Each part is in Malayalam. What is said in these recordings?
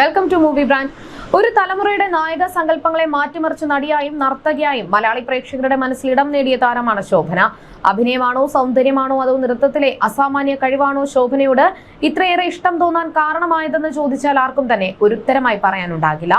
വെൽക്കം ടു മൂവി ബ്രാൻഡ് ഒരു തലമുറയുടെ നായക സങ്കല്പങ്ങളെ മാറ്റിമറിച്ച നടിയായും നർത്തകിയായും മലയാളി പ്രേക്ഷകരുടെ മനസ്സിൽ ഇടം നേടിയ താരമാണ് ശോഭന. അഭിനയമാണോ സൗന്ദര്യമാണോ അതോ നൃത്തത്തിലെ അസാമാന്യ കഴിവാണോ ശോഭനയോട് ഇത്രയേറെ ഇഷ്ടം തോന്നാൻ കാരണമായതെന്ന് ചോദിച്ചാൽ ആർക്കും തന്നെ ഒരുത്തരമായി പറയാനുണ്ടാകില്ല.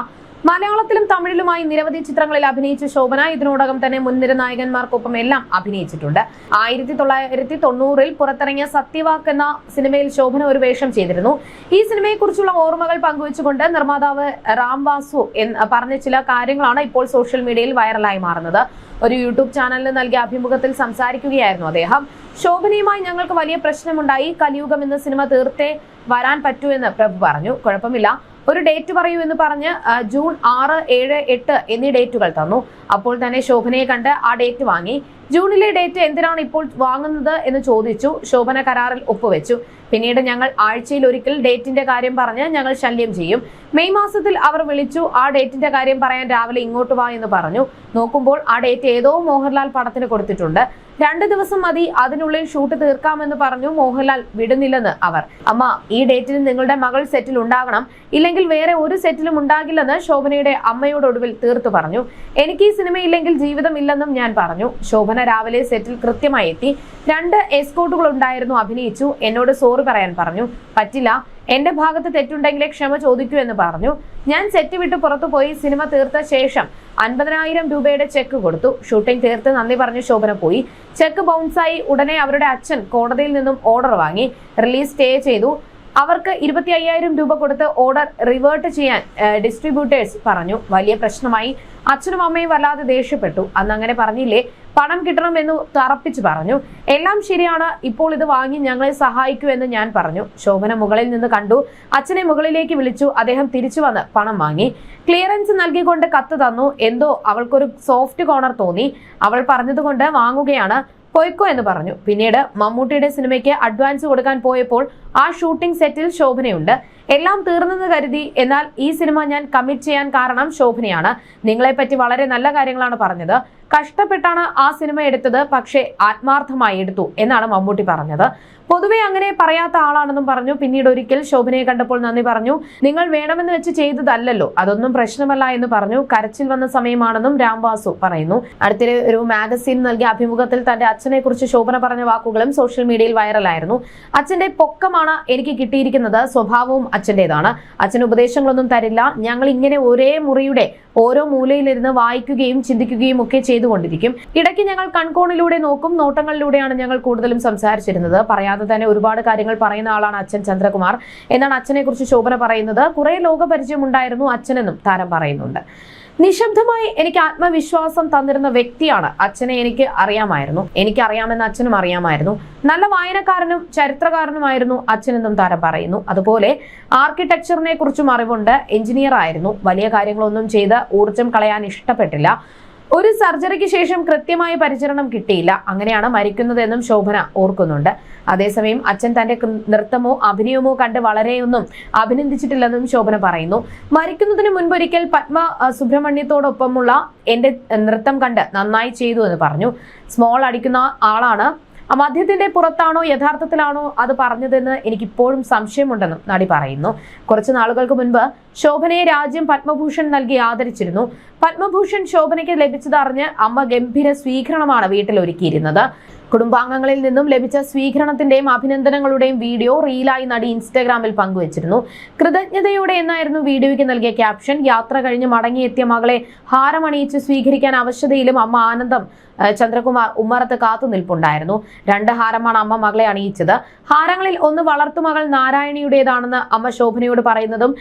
മലയാളത്തിലും തമിഴിലുമായി നിരവധി ചിത്രങ്ങളിൽ അഭിനയിച്ച ശോഭന ഇതിനോടകം തന്നെ മുൻനിര നായകന്മാർക്കൊപ്പം എല്ലാം അഭിനയിച്ചിട്ടുണ്ട്. ആയിരത്തി തൊള്ളായിരത്തി തൊണ്ണൂറിൽ പുറത്തിറങ്ങിയ സത്യവാക്ക് എന്ന സിനിമയിൽ ശോഭന ഒരു വേഷം ചെയ്തിരുന്നു. ഈ സിനിമയെക്കുറിച്ചുള്ള ഓർമ്മകൾ പങ്കുവച്ചുകൊണ്ട് നിർമ്മാതാവ് റാം വാസു എന്ന് പറഞ്ഞ ചില കാര്യങ്ങളാണ് ഇപ്പോൾ സോഷ്യൽ മീഡിയയിൽ വൈറലായി മാറുന്നത്. ഒരു യൂട്യൂബ് ചാനലിന് നൽകിയ അഭിമുഖത്തിൽ സംസാരിക്കുകയായിരുന്നു അദ്ദേഹം. ശോഭനയുമായി ഞങ്ങൾക്ക് വലിയ പ്രശ്നമുണ്ടായി. കലിയുഗം എന്ന സിനിമ തീർത്തേ വരാൻ പറ്റൂ എന്ന് പ്രഭു പറഞ്ഞു. കുഴപ്പമില്ല. ഒരു ഡേറ്റ് പറയൂ എന്ന് പറഞ്ഞ് ജൂൺ ആറ് ഏഴ് എട്ട് എന്നീ ഡേറ്റുകൾ തന്നു. അപ്പോൾ തന്നെ ശോഭനയെ കണ്ട് ആ ഡേറ്റ് വാങ്ങി. ജൂണിലെ ഡേറ്റ് എന്തിനാണ് ഇപ്പോൾ വാങ്ങുന്നത് എന്ന് ചോദിച്ചു. ശോഭന കരാറിൽ ഒപ്പുവെച്ചു. പിന്നീട് ഞങ്ങൾ ആഴ്ചയിൽ ഒരിക്കൽ ഡേറ്റിന്റെ കാര്യം പറഞ്ഞ് ഞങ്ങൾ ശല്യം ചെയ്യും. മെയ് മാസത്തിൽ അവർ വിളിച്ചു ആ ഡേറ്റിന്റെ കാര്യം പറയാൻ രാവിലെ ഇങ്ങോട്ട് വാ എന്ന് പറഞ്ഞു. നോക്കുമ്പോൾ ആ ഡേറ്റ് ഏതോ മോഹൻലാൽ പടത്തിന് കൊടുത്തിട്ടുണ്ട്. രണ്ട് ദിവസം മതി അതിനുള്ളിൽ ഷൂട്ട് തീർക്കാമെന്ന് പറഞ്ഞു മോഹൻലാൽ വിടുന്നില്ലെന്ന് അവർ. അമ്മ ഈ ഡേറ്റിൽ നിങ്ങളുടെ മകൾ സെറ്റിൽ ഉണ്ടാകണം ഇല്ലെങ്കിൽ വേറെ ഒരു സെറ്റിലും ഉണ്ടാകില്ലെന്ന് ശോഭനയുടെ അമ്മയോട് ഒടുവിൽ തീർത്തു പറഞ്ഞു. എനിക്ക് ഈ സിനിമയില്ലെങ്കിൽ ജീവിതമില്ലെന്നും ഞാൻ പറഞ്ഞു. ശോഭന രാവിലെ സെറ്റിൽ കൃത്യമായി എത്തി. രണ്ട് എസ്കോട്ടുകൾ ഉണ്ടായിരുന്നു അഭിനയിച്ചു. എന്നോട് സോറി പറയാൻ പറഞ്ഞു. പറ്റില്ല എന്റെ ഭാഗത്ത് തെറ്റുണ്ടെങ്കിലേ ക്ഷമ ചോദിക്കൂ എന്ന് പറഞ്ഞു. ഞാൻ സെറ്റ് വിട്ട് പുറത്തു പോയി സിനിമ തീർത്ത ശേഷം അൻപതിനായിരം രൂപയുടെ ചെക്ക് കൊടുത്തു. ഷൂട്ടിംഗ് തീർത്ത് നന്ദി പറഞ്ഞു ശോഭന പോയി. ചെക്ക് ബൗൺസായി ഉടനെ അവരുടെ അച്ഛൻ കോടതിയിൽ നിന്നും ഓർഡർ വാങ്ങി. റിലീസ് സ്റ്റേ ചെയ്തു. അവർക്ക് ഇരുപത്തി അയ്യായിരം രൂപ കൊടുത്ത് ഓർഡർ റിവേർട്ട് ചെയ്യാൻ ഡിസ്ട്രിബ്യൂട്ടേഴ്സ് പറഞ്ഞു. വലിയ പ്രശ്നമായി. അച്ഛനും അമ്മയും വല്ലാതെ ദേഷ്യപ്പെട്ടു. അന്ന് അങ്ങനെ പറഞ്ഞില്ലേ? പണം കിട്ടണമെന്ന് തറപ്പിച്ചു പറഞ്ഞു. എല്ലാം ശരിയാണ്. ഇപ്പോൾ ഇത് വാങ്ങി ഞങ്ങളെ സഹായിക്കൂ എന്ന് ഞാൻ പറഞ്ഞു. ശോഭന മുകളിൽ നിന്ന് കണ്ടു. അച്ഛനെ മുകളിലേക്ക് വിളിച്ചു. അദ്ദേഹം തിരിച്ചു വന്ന് പണം വാങ്ങി. ക്ലിയറൻസ് നൽകിക്കൊണ്ട് കത്ത് തന്നു. എന്തോ അവൾക്കൊരു സോഫ്റ്റ് കോണർ തോന്നി. അവൾ പറഞ്ഞതുകൊണ്ട് വാങ്ങുകയാണ്. പൊയ്ക്കോ എന്ന് പറഞ്ഞു. പിന്നീട് മമ്മൂട്ടിയുടെ സിനിമയ്ക്ക് അഡ്വാൻസ് കൊടുക്കാൻ പോയപ്പോൾ ആ ഷൂട്ടിംഗ് സെറ്റിൽ ശോഭനയുണ്ട്. എല്ലാം തീർന്നെന്ന് കരുതി. എന്നാൽ ഈ സിനിമ ഞാൻ കമ്മിറ്റ് ചെയ്യാൻ കാരണം ശോഭനയാണ്. നിങ്ങളെപ്പറ്റി വളരെ നല്ല കാര്യങ്ങളാണ് പറഞ്ഞത്. കഷ്ടപ്പെട്ടാണ് ആ സിനിമ എടുത്തത് പക്ഷേ ആത്മാർത്ഥമായി എടുത്തു എന്നാണ് മമ്മൂട്ടി പറഞ്ഞത്. പൊതുവെ അങ്ങനെ പറയാത്ത ആളാണെന്നും പറഞ്ഞു. പിന്നീട് ഒരിക്കൽ ശോഭനയെ കണ്ടപ്പോൾ നന്ദി പറഞ്ഞു. നിങ്ങൾ വേണമെന്ന് വെച്ച് ചെയ്തതല്ലല്ലോ അതൊന്നും പ്രശ്നമല്ല എന്ന് പറഞ്ഞു. കരച്ചിൽ വന്ന സമയമാണെന്നും രാംവാസു പറയുന്നു. അടുത്തിടെ ഒരു മാഗസിൻ നൽകിയ അഭിമുഖത്തിൽ തന്റെ അച്ഛനെ കുറിച്ച് ശോഭന പറഞ്ഞ വാക്കുകളും സോഷ്യൽ മീഡിയയിൽ വൈറലായിരുന്നു. അച്ഛന്റെ പൊക്കമാണ് എനിക്ക് കിട്ടിയിരിക്കുന്നത് സ്വഭാവവും അച്ഛന്റേതാണ്. അച്ഛൻ ഉപദേശങ്ങളൊന്നും തരില്ല. ഞങ്ങൾ ഇങ്ങനെ ഒരേ മുറിയുടെ ഓരോ മൂലയിലിരുന്ന് വായിക്കുകയും ചിന്തിക്കുകയും ഒക്കെ ചെയ്തുകൊണ്ടിരിക്കും. ഇടയ്ക്ക് ഞങ്ങൾ കൺകോണിലൂടെ നോക്കും നോട്ടങ്ങളിലൂടെയാണ് ഞങ്ങൾ കൂടുതലും സംസാരിച്ചിരുന്നത്. പറയാതെ തന്നെ ഒരുപാട് കാര്യങ്ങൾ പറയുന്ന ആളാണ് അച്ഛൻ ചന്ദ്രകുമാർ. എന്നാണ് അച്ഛനെ കുറിച്ച് ശോഭന പറയുന്നത്. കുറെ ലോകപരിചയം ഉണ്ടായിരുന്നു അച്ഛനെന്നും താരം പറയുന്നുണ്ട്. നിശബ്ദമായി എനിക്ക് ആത്മവിശ്വാസം തന്നിരുന്ന വ്യക്തിയാണ്. അച്ഛനെ എനിക്ക് അറിയാമായിരുന്നു. എനിക്ക് അറിയാമെന്ന് അച്ഛനും അറിയാമായിരുന്നു. നല്ല വായനക്കാരനും ചരിത്രകാരനുമായിരുന്നു അച്ഛനെന്നും താരം പറയുന്നു. അതുപോലെ ആർക്കിടെക്ചറിനെ കുറിച്ചും അറിവുണ്ട്. എഞ്ചിനീയർ ആയിരുന്നു. വലിയ കാര്യങ്ങളൊന്നും ചെയ്ത് ഊർജം കളയാൻ ഇഷ്ടപ്പെട്ടില്ല. ഒരു സർജറിക്ക് ശേഷം കൃത്യമായ പരിചരണം കിട്ടിയില്ല. അങ്ങനെയാണ് മരിക്കുന്നതെന്നും ശോഭന ഓർക്കുന്നുണ്ട്. അതേസമയം അച്ഛൻ തന്റെ നൃത്തമോ അഭിനയമോ കണ്ട് വളരെയൊന്നും അഭിനന്ദിച്ചിട്ടില്ലെന്നും ശോഭന പറയുന്നു. മരിക്കുന്നതിന് മുൻപൊരിക്കൽ പത്മ സുബ്രഹ്മണ്യത്തോടൊപ്പമുള്ള എന്റെ നൃത്തം കണ്ട് നന്നായി ചെയ്തു എന്ന് പറഞ്ഞു. സ്മോൾ അടിക്കുന്ന ആളാണ്. മദ്യത്തിന്റെ പുറത്താണോ യഥാർത്ഥത്തിലാണോ അത് പറഞ്ഞതെന്ന് എനിക്കിപ്പോഴും സംശയമുണ്ടെന്നും നടി പറയുന്നു. കുറച്ചു നാളുകൾക്ക് മുൻപ് ശോഭനയെ രാജ്യം പത്മഭൂഷൺ നൽകി ആദരിച്ചിരുന്നു. പത്മഭൂഷൺ ശോഭനയ്ക്ക് ലഭിച്ചതറിഞ്ഞ് അമ്മ ഗംഭീര സ്വീകരണമാണ് വീട്ടിൽ ഒരുക്കിയിരുന്നത് കുടുംബാംഗങ്ങളിൽ നിന്നും ലഭിച്ച സ്വീകരണത്തിന്റെയും അഭിനന്ദനങ്ങളുടെയും വീഡിയോ റീലായി നടി ഇൻസ്റ്റാഗ്രാമിൽ പങ്കുവച്ചിരുന്നു. കൃതജ്ഞതയോടെ എന്നായിരുന്നു വീഡിയോയ്ക്ക് നൽകിയ ക്യാപ്ഷൻ. യാത്ര കഴിഞ്ഞ് മടങ്ങിയെത്തിയ മകളെ ഹാരമണിയിച്ച് സ്വീകരിക്കാൻ അവശതയിലും അമ്മ ആനന്ദം ചന്ദ്രകുമാർ ഉമ്മറത്ത് കാത്തു നിൽപ്പുണ്ടായിരുന്നു. രണ്ട് ഹാരമാണ് അമ്മ മകളെ അണിയിച്ചത്. ഹാരങ്ങളിൽ ഒന്ന് വളർത്തുമകൾ നാരായണിയുടേതാണെന്ന് അമ്മ ശോഭനയോട് പറയുന്നതും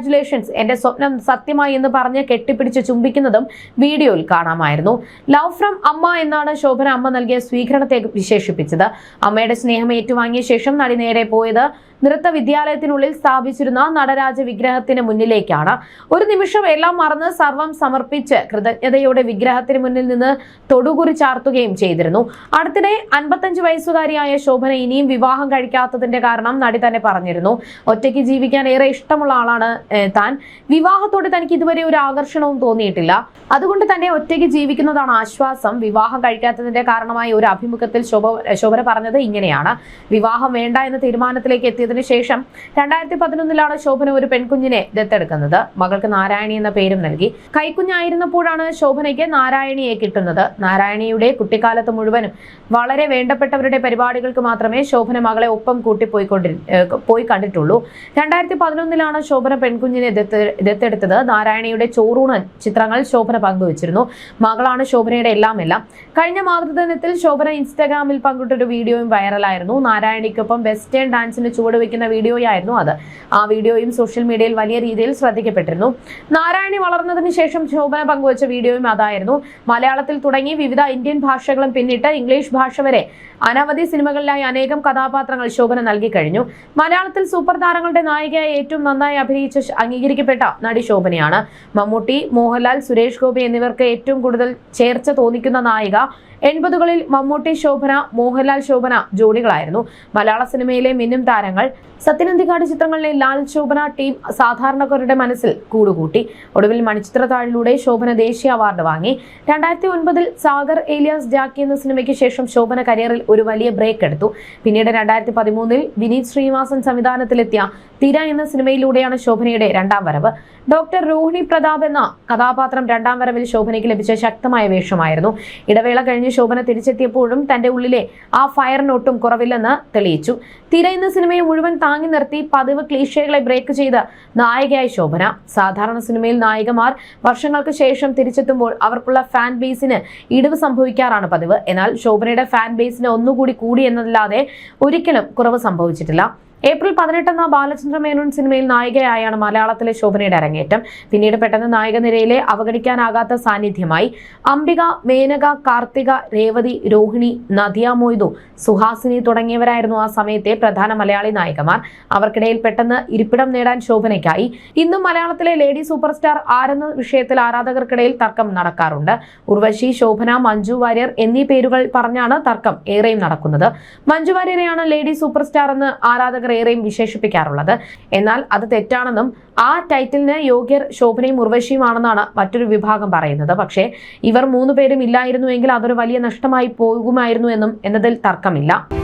കൺഗ്രാറ്റുലേഷൻസ് എന്റെ സ്വപ്നം സത്യമായി എന്ന് പറഞ്ഞ് കെട്ടിപ്പിടിച്ച് ചുംബിക്കുന്നതും വീഡിയോയിൽ കാണാമായിരുന്നു. ലവ് ഫ്രം അമ്മ എന്നാണ് ശോഭന അമ്മ നൽകിയ സ്വീകരണത്തെ വിശേഷിപ്പിച്ചത്. അമ്മയുടെ സ്നേഹം ഏറ്റുവാങ്ങിയ ശേഷം നടി നേരെ പോയത് നൃത്ത വിദ്യാലയത്തിനുള്ളിൽ സ്ഥാപിച്ചിരുന്ന നടരാജ വിഗ്രഹത്തിന് മുന്നിലേക്കാണ്. ഒരു നിമിഷം എല്ലാം മറന്ന് സർവം സമർപ്പിച്ച് കൃതജ്ഞതയോടെ വിഗ്രഹത്തിന് മുന്നിൽ നിന്ന് തൊടുകുറി ചാർത്തുകയും ചെയ്തിരുന്നു. അടുത്തിടെ അൻപത്തഞ്ച് വയസ്സുകാരിയായ ശോഭന ഇനിയും വിവാഹം കഴിക്കാത്തതിന്റെ കാരണം നടി തന്നെ പറഞ്ഞിരുന്നു. ഒറ്റയ്ക്ക് ജീവിക്കാൻ ഏറെ ഇഷ്ടമുള്ള ആളാണ് താൻ. വിവാഹത്തോട് തനിക്ക് ഇതുവരെ ഒരു ആകർഷണവും തോന്നിയിട്ടില്ല. അതുകൊണ്ട് തന്നെ ഒറ്റയ്ക്ക് ജീവിക്കുന്നതാണ് ആശ്വാസം. വിവാഹം കഴിക്കാത്തതിന്റെ കാരണമായി ഒരു അഭിമുഖത്തിൽ ശോഭ ശോഭന പറഞ്ഞത് ഇങ്ങനെയാണ്. വിവാഹം വേണ്ട എന്ന തീരുമാനത്തിലേക്ക് എത്തിയതിനു ശേഷം രണ്ടായിരത്തി പതിനൊന്നിലാണ് ശോഭന ഒരു പെൺകുഞ്ഞിനെ ദത്തെടുക്കുന്നത്. മകൾക്ക് നാരായണി എന്ന പേരും നൽകി. കൈക്കുഞ്ഞായിരുന്നപ്പോഴാണ് ശോഭനയ്ക്ക് നാരായണിയെ കിട്ടുന്നത്. നാരായണിയുടെ കുട്ടിക്കാലത്ത് മുഴുവനും വളരെ വേണ്ടപ്പെട്ടവരുടെ പരിപാടികൾക്ക് മാത്രമേ ശോഭന മകളെ ഒപ്പം കൂട്ടിപ്പോയിക്കൊണ്ടി പോയി കണ്ടിട്ടുള്ളൂ. രണ്ടായിരത്തി പതിനൊന്നിലാണ് ശോഭന പെൺകുഞ്ഞിനെ ദത്ത് ദത്തെടുത്തത്. നാരായണിയുടെ ചോറൂണൻ ചിത്രങ്ങൾ ശോഭന പങ്കുവച്ചിരുന്നു. മകളാണ് ശോഭനയുടെ എല്ലാം എല്ലാം. കഴിഞ്ഞ മാതൃദിനത്തിൽ ശോഭന ഇൻസ്റ്റാഗ്രാമിൽ പങ്കിട്ടൊരു വീഡിയോയും വൈറലായിരുന്നു. നാരായണിക്കൊപ്പം വെസ്റ്റേൺ ഡാൻസിന് ചുവടുവെക്കുന്ന വീഡിയോയായിരുന്നു അത്. ആ വീഡിയോയും സോഷ്യൽ മീഡിയയിൽ വലിയ രീതിയിൽ ശ്രദ്ധിക്കപ്പെട്ടിരുന്നു. നാരായണി വളർന്നതിന് ശേഷം ശോഭന പങ്കുവച്ച വീഡിയോയും അതായിരുന്നു. മലയാളത്തിൽ തുടങ്ങി വിവിധ ഇന്ത്യൻ ഭാഷകളും പിന്നിട്ട് ഇംഗ്ലീഷ് ഭാഷ വരെ അനവധി സിനിമകളിലായി അനേകം കഥാപാത്രങ്ങൾ ശോഭന നൽകി കഴിഞ്ഞു. മലയാളത്തിൽ സൂപ്പർ താരങ്ങളുടെ നായികയായി ഏറ്റവും നന്നായി അഭിനയിച്ച അംഗീകരിക്കപ്പെട്ട നടി ശോഭനയാണ്. മമ്മൂട്ടി മോഹൻലാൽ സുരേഷ് ഗോപി എന്നിവർക്ക് ഏറ്റവും കൂടുതൽ ചേർച്ച തോന്നിക്കുന്ന നായിക എൺപതുകളിൽ മമ്മൂട്ടി ശോഭന മോഹൻലാൽ ശോഭന ജോഡികളായിരുന്നു. മലയാള സിനിമയിലെ മിന്നും താരങ്ങൾ സത്യനന്ദിക്കാട് ചിത്രങ്ങളിലെ ലാൽ ശോഭന ടീം സാധാരണക്കാരുടെ മനസ്സിൽ കൂടുകൂട്ടി. ഒടുവിൽ മണിച്ചിത്ര താഴിലൂടെ ശോഭന ദേശീയ അവാർഡ് വാങ്ങി. രണ്ടായിരത്തി ഒൻപതിൽ സാഗർ ഏലിയാസ് ജാക്കി എന്ന സിനിമയ്ക്ക് ശേഷം ശോഭന കരിയറിൽ ഒരു വലിയ ബ്രേക്ക് എടുത്തു. പിന്നീട് രണ്ടായിരത്തി പതിമൂന്നിൽ വിനീത് ശ്രീനിവാസൻ സംവിധാനത്തിലെത്തിയ തിര എന്ന സിനിമയിലൂടെയാണ് ശോഭനയുടെ രണ്ടാം വരവ്. ഡോക്ടർ രോഹിണി പ്രതാപ് എന്ന കഥാപാത്രം രണ്ടാം വരവിൽ ശോഭനയ്ക്ക് ലഭിച്ച ശക്തമായ വേഷമായിരുന്നു. ഇടവേള കഴിഞ്ഞ് ശോഭന തിരിച്ചെത്തിയപ്പോഴും തന്റെ ഉള്ളിലെ ആ ഫയറിനൊട്ടും കുറവില്ലെന്ന് തെളിയിച്ചു. തിര എന്ന സിനിമയെ മുഴുവൻ താങ്ങി നിർത്തി പതിവ് ക്ലീഷകളെ ബ്രേക്ക് ചെയ്ത് നായികയായി ശോഭന. സാധാരണ സിനിമയിൽ നായികമാർ വർഷങ്ങൾക്ക് ശേഷം തിരിച്ചെത്തുമ്പോൾ അവർക്കുള്ള ഫാൻ ബേസിന് ഇടിവ് സംഭവിക്കാറാണ് പതിവ്. എന്നാൽ ശോഭനയുടെ ഫാൻ ബേസിന് ഒന്നുകൂടി കൂടി എന്നതല്ലാതെ ഒരിക്കലും കുറവ് സംഭവിച്ചിട്ടില്ല. ഏപ്രിൽ പതിനെട്ടെന്ന ബാലചന്ദ്ര മേനോൻ സിനിമയിൽ നായികയായാണ് മലയാളത്തിലെ ശോഭനയുടെ അരങ്ങേറ്റം. പിന്നീട് പെട്ടെന്ന് നായിക നിരയിലെ അവഗണിക്കാനാകാത്ത സാന്നിധ്യമായി. അംബിക മേനക കാർത്തിക രേവതി രോഹിണി നദിയ മൊയ്തു സുഹാസിനി തുടങ്ങിയവരായിരുന്നു ആ സമയത്തെ പ്രധാന മലയാളി നായികമാർ. അവർക്കിടയിൽ പെട്ടെന്ന് ഇരിപ്പിടം നേടാൻ ശോഭനയ്ക്കായി. ഇന്നും മലയാളത്തിലെ ലേഡി സൂപ്പർ സ്റ്റാർ ആരെന്ന വിഷയത്തിൽ ആരാധകർക്കിടയിൽ തർക്കം നടക്കാറുണ്ട്. ഉർവശി ശോഭന മഞ്ജു വാര്യർ എന്നീ പേരുകൾ പറഞ്ഞാണ് തർക്കം ഏറെയും നടക്കുന്നത്. മഞ്ജു വാര്യരെയാണ് ലേഡി സൂപ്പർ സ്റ്റാർ എന്ന് ആരാധകർ ഏറെയും വിശേഷിപ്പിക്കാറുള്ളത്. എന്നാൽ അത് തെറ്റാണെന്നും ആ ടൈറ്റിലിന് യോഗ്യർ ശോഭനയും ഉർവശിയുമാണെന്നാണ് മറ്റൊരു വിഭാഗം പറയുന്നത്. പക്ഷേ ഇവർ മൂന്ന് പേരും ഇല്ലായിരുന്നുവെങ്കിൽ അതൊരു വലിയ നഷ്ടമായി പോകുമായിരുന്നു എന്നും എന്നതിൽ തർക്കമില്ല.